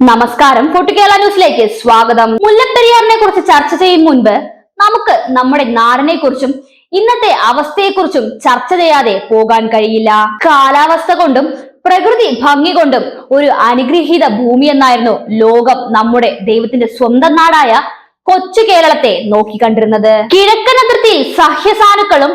നമസ്കാരം. ഫോർട്ട് കേരള ന്യൂസിലേക്ക് സ്വാഗതം. മുല്ലപ്പെരിയാറിനെ കുറിച്ച് ചർച്ച ചെയ്യും മുൻപ് നമുക്ക് നമ്മുടെ നാടിനെ കുറിച്ചും ഇന്നത്തെ അവസ്ഥയെക്കുറിച്ചും ചർച്ച ചെയ്യാതെ പോകാൻ കഴിയില്ല. കാലാവസ്ഥ കൊണ്ടും പ്രകൃതി ഭംഗി കൊണ്ടും ഒരു അനുഗ്രഹീത ഭൂമി എന്നായിരുന്നു ലോകം നമ്മുടെ ദൈവത്തിന്റെ സ്വന്തം നാടായ കൊച്ചു കേരളത്തെ നോക്കിക്കണ്ടിരുന്നത്. കിഴക്കൻ അതിർത്തിയിൽ സഹ്യസാനുക്കളും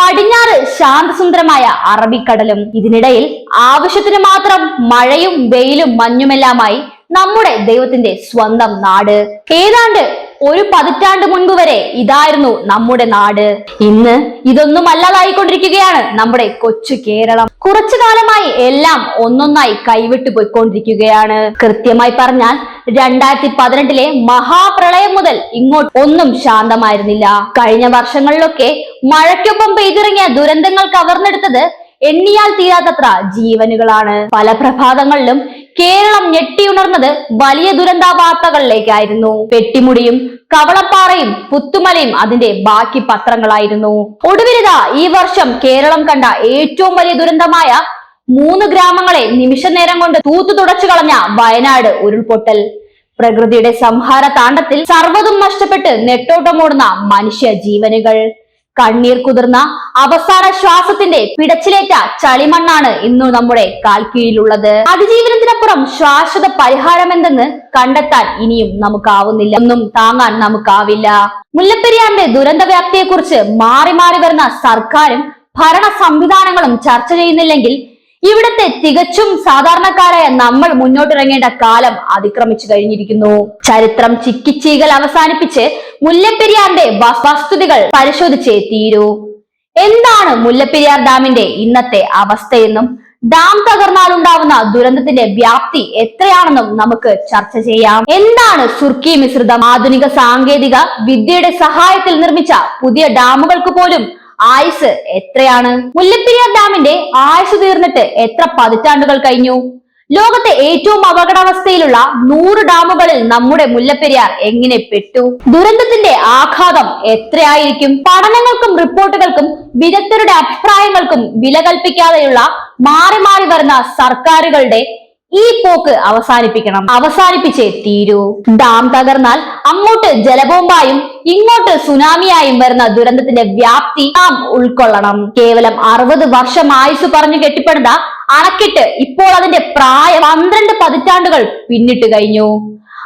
പടിഞ്ഞാറ് ശാന്തസുന്ദരമായ അറബിക്കടലും. ഇതിനിടയിൽ ആവശ്യത്തിന് മാത്രം മഴയും വെയിലും മഞ്ഞുമെല്ലാമായി നമ്മുടെ ദൈവത്തിന്റെ സ്വന്തം നാട്. ഏതാണ്ട് ഒരു പതിറ്റാണ്ട് മുൻപ് വരെ ഇതായിരുന്നു നമ്മുടെ നാട്. ഇന്ന് ഇതൊന്നും അല്ലാതായിക്കൊണ്ടിരിക്കുകയാണ് നമ്മുടെ കൊച്ചു കേരളം. കുറച്ചു കാലമായി എല്ലാം ഒന്നൊന്നായി കൈവിട്ടു പോയിക്കൊണ്ടിരിക്കുകയാണ്. കൃത്യമായി പറഞ്ഞാൽ രണ്ടായിരത്തി പതിനെട്ടിലെ മഹാപ്രളയം മുതൽ ഇങ്ങോട്ട് ഒന്നും ശാന്തമായിരുന്നില്ല. കഴിഞ്ഞ വർഷങ്ങളിലൊക്കെ മഴയ്ക്കൊപ്പം പെയ്തിറങ്ങിയ ദുരന്തങ്ങൾ കവർന്നെടുത്തത് എണ്ണിയാൽ തീരാത്തത്ര ജീവനുകളാണ്. പല പ്രഭാതങ്ങളിലും കേരളം ഞെട്ടിയുണർന്നത് വലിയ ദുരന്ത വാർത്തകളിലേക്കായിരുന്നു പെട്ടിമുടിയും കവളപ്പാറയും പുത്തുമലയും അതിന്റെ ബാക്കി പത്രങ്ങളായിരുന്നു. ഒടുവിലിത ഈ വർഷം കേരളം കണ്ട ഏറ്റവും വലിയ ദുരന്തമായ മൂന്ന് ഗ്രാമങ്ങളെ നിമിഷ നേരം കൊണ്ട് തൂത്തു തുടച്ചു കളഞ്ഞ വയനാട് ഉരുൾപൊട്ടൽ. പ്രകൃതിയുടെ സംഹാര താണ്ഡത്തിൽ സർവതും നഷ്ടപ്പെട്ട് നെട്ടോട്ടമോടുന്ന മനുഷ്യ ജീവനുകൾ. കണ്ണീർ കുതിർന്ന അവസാന ശ്വാസത്തിന്റെ പിടച്ചിലേറ്റ ചളിമണ്ണാണ് ഇന്നു നമ്മുടെ കാൽക്കീഴിലുള്ളത്. അതിജീവനത്തിനപ്പുറം ശാശ്വത പരിഹാരം എന്തെന്ന് കണ്ടെത്താൻ ഇനിയും നമുക്കാവുന്നില്ല. ഒന്നും താങ്ങാൻ നമുക്കാവില്ല. മുല്ലപ്പെരിയാറിന്റെ ദുരന്ത വ്യാപ്തിയെക്കുറിച്ച് മാറി മാറി വരുന്ന സർക്കാരും ഭരണ സംവിധാനങ്ങളും ചർച്ച ചെയ്യുന്നില്ലെങ്കിൽ ഇവിടത്തെ തികച്ചും സാധാരണക്കാരായ നമ്മൾ മുന്നോട്ടിറങ്ങേണ്ട കാലം അതിക്രമിച്ചു കഴിഞ്ഞിരിക്കുന്നു. ചരിത്രം ചിക്കിച്ചീകൽ അവസാനിപ്പിച്ച് മുല്ലപ്പെരിയാറിന്റെ വസ്തുതകൾ പരിശോധിച്ചേ തീരൂ. എന്താണ് മുല്ലപ്പെരിയാർ ഡാമിന്റെ ഇന്നത്തെ അവസ്ഥയെന്നും ഡാം തകർന്നാൽ ഉണ്ടാവുന്ന ദുരന്തത്തിന്റെ വ്യാപ്തി എത്രയാണെന്നും നമുക്ക് ചർച്ച ചെയ്യാം. എന്താണ് സുർക്കി മിശ്രിതം? ആധുനിക സാങ്കേതിക വിദ്യയുടെ സഹായത്തിൽ നിർമ്മിച്ച പുതിയ ഡാമുകൾക്ക് പോലും ആയുസ് എത്രയാണ്? മുല്ലപ്പെരിയാർ ഡാമിന്റെ ആയുസ് തീർന്നിട്ട് എത്ര പതിറ്റാണ്ടുകൾ കഴിഞ്ഞു? ലോകത്തെ ഏറ്റവും അപകടാവസ്ഥയിലുള്ള നൂറ് ഡാമുകളിൽ നമ്മുടെ മുല്ലപ്പെരിയാർ എങ്ങനെ പെട്ടു? ദുരന്തത്തിന്റെ ആഘാതം എത്രയായിരിക്കും? പഠനങ്ങൾക്കും റിപ്പോർട്ടുകൾക്കും വിദഗ്ധരുടെ അഭിപ്രായങ്ങൾക്കും വില കൽപ്പിക്കാതെയുള്ള മാറി മാറി വരുന്ന സർക്കാരുകളുടെ ഈ പോക്ക് അവസാനിപ്പിക്കണം. അവസാനിപ്പിച്ചേ തീരൂ. ഡാം തകർന്നാൽ അങ്ങോട്ട് ജലബോംബായും ഇങ്ങോട്ട് സുനാമിയായും വരുന്ന ദുരന്തത്തിന്റെ വ്യാപ്തി നാം ഉൾക്കൊള്ളണം. കേവലം അറുപത് വർഷം ആയുസ് പറഞ്ഞു കെട്ടിപ്പടുന്ന അണക്കെട്ട് ഇപ്പോൾ അതിന്റെ പ്രായം പന്ത്രണ്ട് പതിറ്റാണ്ടുകൾ പിന്നിട്ട് കഴിഞ്ഞു.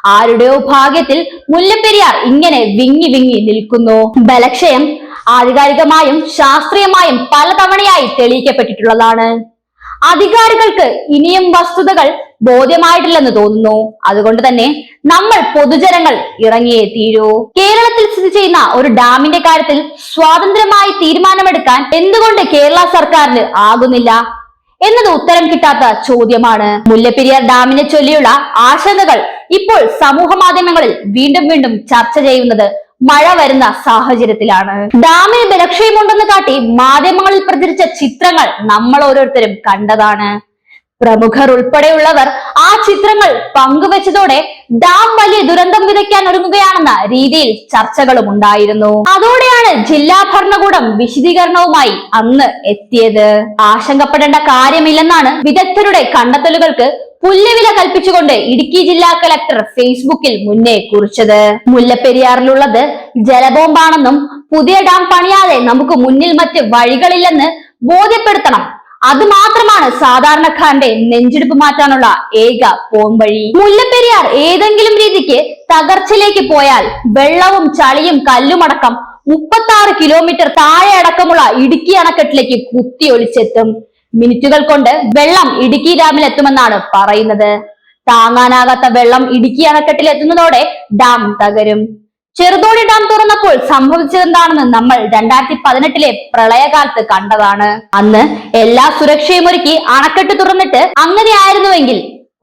ആരുടെയോ ഭാഗ്യത്തിൽ മുല്ലപ്പെരിയാർ ഇങ്ങനെ വിങ്ങി വിങ്ങി നിൽക്കുന്നു. ബലക്ഷയം ആധികാരികമായും ശാസ്ത്രീയമായും പലതവണയായി തെളിയിക്കപ്പെട്ടിട്ടുള്ളതാണ്. അധികാരികൾക്ക് ഇനിയും വസ്തുതകൾ ബോധ്യമായിട്ടില്ലെന്ന് തോന്നുന്നു. അതുകൊണ്ട് തന്നെ നമ്മൾ പൊതുജനങ്ങൾ ഇറങ്ങിയേ തീരൂ. കേരളത്തിൽ സ്ഥിതി ചെയ്യുന്ന ഒരു ഡാമിന്റെ കാര്യത്തിൽ സ്വാതന്ത്ര്യമായി തീരുമാനമെടുക്കാൻ എന്തുകൊണ്ട് കേരള സർക്കാരിന് ആകുന്നില്ല? എന്നത് ഉത്തരം കിട്ടാത്ത ചോദ്യമാണ്. മുല്ലപ്പെരിയാർ ഡാമിനെ ചൊല്ലിയുള്ള ആശങ്കകൾ ഇപ്പോൾ സമൂഹ മാധ്യമങ്ങളിൽ വീണ്ടും വീണ്ടും ചർച്ച ചെയ്യുന്നത് മഴ വരുന്ന സാഹചര്യത്തിലാണ്. ഡാമിന് ബലക്ഷയമുണ്ടെന്ന് കാട്ടി മാധ്യമങ്ങളിൽ പ്രചരിച്ച ചിത്രങ്ങൾ നമ്മൾ ഓരോരുത്തരും കണ്ടതാണ്. പ്രമുഖർ ഉൾപ്പെടെയുള്ളവർ ആ ചിത്രങ്ങൾ പങ്കുവച്ചതോടെ ഡാം വലിയ ദുരന്തം വിതയ്ക്കാൻ ഒരുങ്ങുകയാണെന്ന രീതിയിൽ ചർച്ചകളും ഉണ്ടായിരുന്നു. അതോടെയാണ് ജില്ലാ ഭരണകൂടം വിശദീകരണവുമായി അന്ന് എത്തിയത്. ആശങ്കപ്പെടേണ്ട കാര്യമില്ലെന്നാണ് വിദഗ്ധരുടെ കണ്ടെത്തലുകൾക്ക് പുല്ലുവില കൽപ്പിച്ചുകൊണ്ട് ഇടുക്കി ജില്ലാ കലക്ടർ ഫേസ്ബുക്കിൽ മുന്നേ കുറിച്ചത്. മുല്ലപ്പെരിയാറിലുള്ളത് ജലബോംബാണെന്നും പുതിയ ഡാം പണിയാതെ നമുക്ക് മുന്നിൽ മറ്റ് വഴികളില്ലെന്ന് ബോധ്യപ്പെടുത്തണം. അത് മാത്രമാണ് സാധാരണക്കാരന്റെ നെഞ്ചെടുപ്പ് മാറ്റാനുള്ള ഏക പോംവഴി മുല്ലപ്പെരിയാർ ഏതെങ്കിലും രീതിക്ക് തകർച്ചയിലേക്ക് പോയാൽ വെള്ളവും ചളിയും കല്ലുമടക്കം മുപ്പത്തി ആറ് കിലോമീറ്റർ താഴെ അടക്കമുള്ള ഇടുക്കി അണക്കെട്ടിലേക്ക് കുത്തിയൊലിച്ചെത്തും. മിനിറ്റുകൾ കൊണ്ട് വെള്ളം ഇടുക്കി ഡാമിൽ എത്തുമെന്നാണ് പറയുന്നത്. താങ്ങാനാകാത്ത വെള്ളം ഇടുക്കി അണക്കെട്ടിൽ എത്തുന്നതോടെ ഡാം തകരും. ചെറുതോണി ഡാം തുറന്നപ്പോൾ സംഭവിച്ചതെന്താണെന്ന് നമ്മൾ രണ്ടായിരത്തി പതിനെട്ടിലെ പ്രളയകാലത്ത് കണ്ടതാണ്. അന്ന് എല്ലാ സുരക്ഷയും ഒരുക്കി അണക്കെട്ട് തുറന്നിട്ട് അങ്ങനെയായിരുന്നുവെങ്കിൽ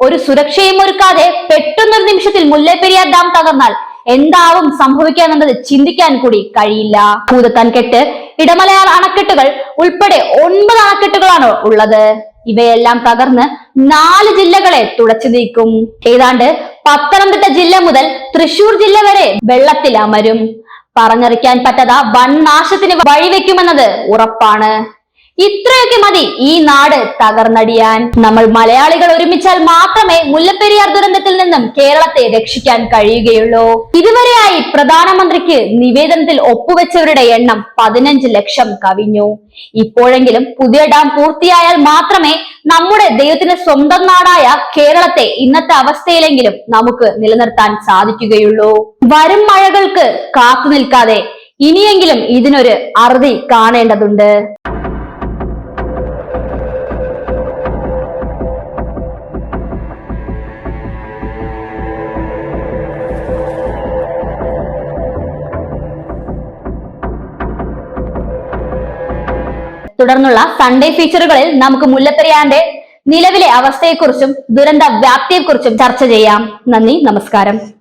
ഒരു സുരക്ഷയും ഒരുക്കാതെ പെട്ടെന്നൊരു നിമിഷത്തിൽ മുല്ലപ്പെരിയാർ ഡാം തകർന്നാൽ എന്താവും സംഭവിക്കാമെന്നത് ചിന്തിക്കാൻ കൂടി കഴിയില്ല. ഭൂതത്താൻ കെട്ട് ഇടമലയാർ അണക്കെട്ടുകൾ ഉൾപ്പെടെ ഒൻപത് അണക്കെട്ടുകളാണ് ഉള്ളത്. ഇവയെല്ലാം തകർന്ന് നാല് ജില്ലകളെ തുടച്ചു നീക്കും. ഏതാണ്ട് പത്തനംതിട്ട ജില്ല മുതൽ തൃശൂർ ജില്ല വരെ വെള്ളത്തിൽ അമരും പറഞ്ഞറിയിക്കാൻ പറ്റാത്ത വൻ നാശത്തിന് വഴിവെക്കുമെന്നത് ഉറപ്പാണ്. ഇത്രയൊക്കെ മതി ഈ നാട് തകർന്നടിയാൻ. നമ്മൾ മലയാളികൾ ഒരുമിച്ചാൽ മാത്രമേ മുല്ലപ്പെരിയാർ ദുരന്തത്തിൽ നിന്നും കേരളത്തെ രക്ഷിക്കാൻ കഴിയുകയുള്ളൂ. ഇതുവരെയായി പ്രധാനമന്ത്രിക്ക് നിവേദനത്തിൽ ഒപ്പുവെച്ചവരുടെ എണ്ണം പതിനഞ്ച് ലക്ഷം കവിഞ്ഞു. ഇപ്പോഴെങ്കിലും പുതിയ ഡാം പൂർത്തിയായാൽ മാത്രമേ നമ്മുടെ ദൈവത്തിന് സ്വന്തം നാടായ കേരളത്തെ ഇന്നത്തെ അവസ്ഥയിലെങ്കിലും നമുക്ക് നിലനിർത്താൻ സാധിക്കുകയുള്ളൂ. വരും മഴകൾക്ക് കാത്തു നിൽക്കാതെ ഇനിയെങ്കിലും ഇതിനൊരു അറുതി കാണേണ്ടതുണ്ട്. തുടർന്നുള്ള സൺഡേ ഫീച്ചറുകളിൽ നമുക്ക് മുല്ലപ്പെരിയാറിന്റെ നിലവിലെ അവസ്ഥയെക്കുറിച്ചും ദുരന്ത വ്യാപ്തിയെക്കുറിച്ചും ചർച്ച ചെയ്യാം. നന്ദി നമസ്കാരം.